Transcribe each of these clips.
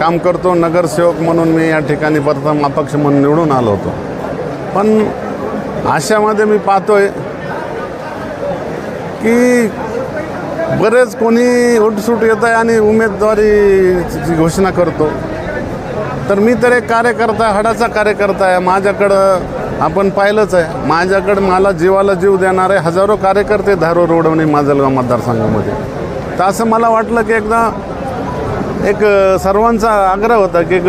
काम करतो नगरसेवक म्हणून मी या ठिकाणी प्रथम अपक्ष म्हणून निवडून आलो होतो. पण अशामध्ये मी पाहतोय की बरेच कोणी उठसूट येत आहे आणि उमेदवारीची घोषणा करतो. तर मी तर एक कार्यकर्ता हडाचा हाडाचा कार्यकर्ता आहे. माझ्याकडं आपण पाहिलंच आहे. माझ्याकडं मला जीवाला जीव देणारे हजारो कार्यकर्ते धारो रोडवणे माजलगाव मतदारसंघामध्ये. तर असं मला वाटलं की एकदा एक सर्वांचा आग्रह होता की एक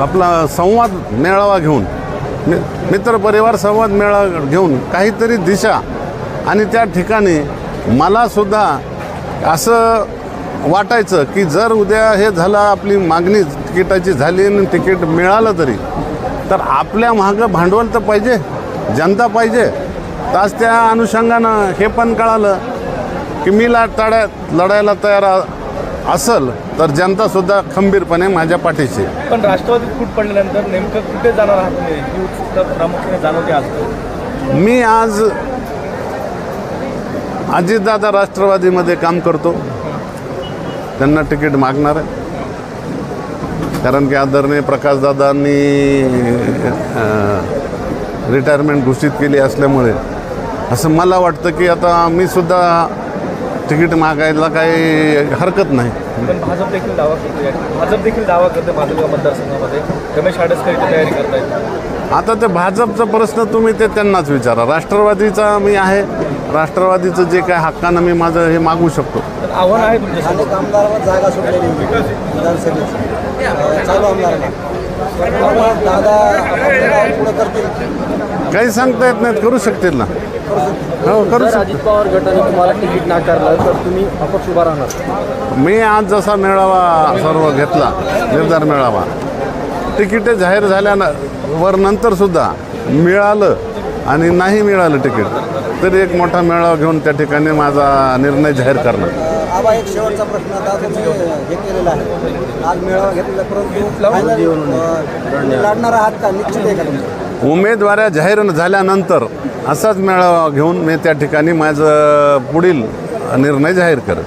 आपला संवाद मेळावा घेऊन मि मित्रपरिवार संवाद मेळावा घेऊन काहीतरी दिशा आणि त्या ठिकाणी मलासुद्धा असं वाटायचं की जर उद्या हे झालं आपली मागणी तिकिटाची झाली आणि तिकीट मिळालं तरी तर आपल्या मागं भांडवल तर पाहिजे जनता पाहिजे. तर आज त्या अनुषंगानं हे पण कळालं की मी ला तड्यात लढायला तयार असल तर जनतासुद्धा खंबीरपणे माझ्या पाठीशी. आहे. पण राष्ट्रवादीत फूट पडल्यानंतर नेमकं कुठे जाणार आहात तुम्ही? ही उत्सुकता प्रामुख्याने जाणवते आज. मी आज अजितदादा राष्ट्रवादीमध्ये काम करतो. त्यांना तिकीट मागणार आहे. कारण की आदरणीय प्रकाशदादांनी रिटायरमेंट घोषित केली असल्यामुळे. असं मला वाटतं की आता मी सुद्धा तिकीट मागायला काही हरकत नाही. पण भाजप देखील दावा करते भाजप देखील दावा करते भाजप मतदारसंघामध्ये. रमेश आडसकर इथे तयारी करतायत. आता ते भाजपचा प्रश्न तुम्ही ते त्यांनाच विचारा. राष्ट्रवादीचा मी आहे. राष्ट्रवादीचं जे काय हक्कानं मी माझं हे मागू शकतो. तर आव्हान आहे तुमच्यासमोर. अनेक आमदारांवर जागा सुटलेली होती. विधानसभेची. अं, चालू आमदारांना त्यामुळे दादा आपण पुढं करतील. काही सांगता येत नाहीत करू शकतील ना. हो करू जर अजित पवार गटाने तुम्हाला तिकीट नाकारलं तर तुम्ही अपक्ष उभा राहणार. मी आज जसा मेळावा सर्व घेतला निर्धार मेळावा तिकीटे जाहीर झाल्यानं वर नंतर सुद्धा मिळालं आणि नाही मिळालं तिकीट तरी एक मोठा मेळावा घेऊन त्या ठिकाणी माझा निर्णय जाहीर करणार. आबा एक शेवटचा प्रश्न आता तुम्ही हे केलेला आहे. आज मेळावा घेतलेला परंतु final, अं, तुम्ही लढणार आहात का निश्चित आहे का तुमचं? उमेदवाऱ्या जाहीर झाल्यानंतर असाच मेळावा घेऊन मी त्या ठिकाणी माझं पुढील निर्णय जाहीर करेन